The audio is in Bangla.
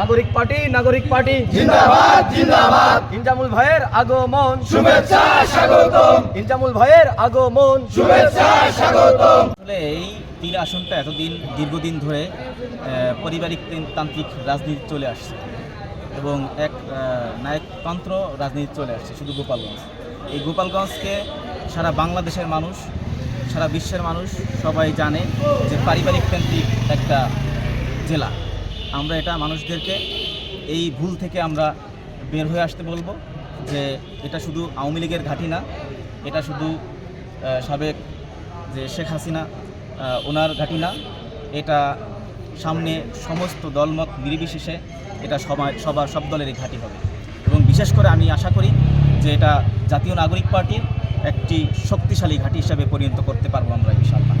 নাগরিক পার্টি নাগরিক পার্টি। জিন্দাবাদ জিন্দাবাদ। ইনজামুল ভাইয়ের আগমন। শুভেচ্ছা স্বাগতম। ইনজামুল ভাইয়ের আগমন। শুভেচ্ছা স্বাগতম। আসলে এই তিন আসনটা এতদিন দীর্ঘদিন ধরে পারিবারিক তান্ত্রিক রাজনীতি চলে আসছে এবং এক নায়কতন্ত্র রাজনীতি চলে আসছে শুধু গোপালগঞ্জ। এই গোপালগঞ্জকে সারা বাংলাদেশের মানুষ সারা বিশ্বের মানুষ সবাই জানে যে পারিবারিক কেন্দ্রিক একটা জেলা। আমরা এটা মানুষদেরকে এই ভুল থেকে আমরা বের হয়ে আসতে বলব যে এটা শুধু আওয়ামী লীগের ঘাঁটি না, এটা শুধু সাবেক যে শেখ হাসিনা ওনার ঘাঁটি না, এটা সামনে সমস্ত দলমত নির্বিশেষে এটা সবাই, সবার, সব দলেরই ঘাঁটি হবে। এবং বিশেষ করে আমি আশা করি যে এটা জাতীয় নাগরিক পার্টির একটি শক্তিশালী ঘাঁটি হিসাবে পরিণত করতে পারব আমরা ইনশাআল্লাহ।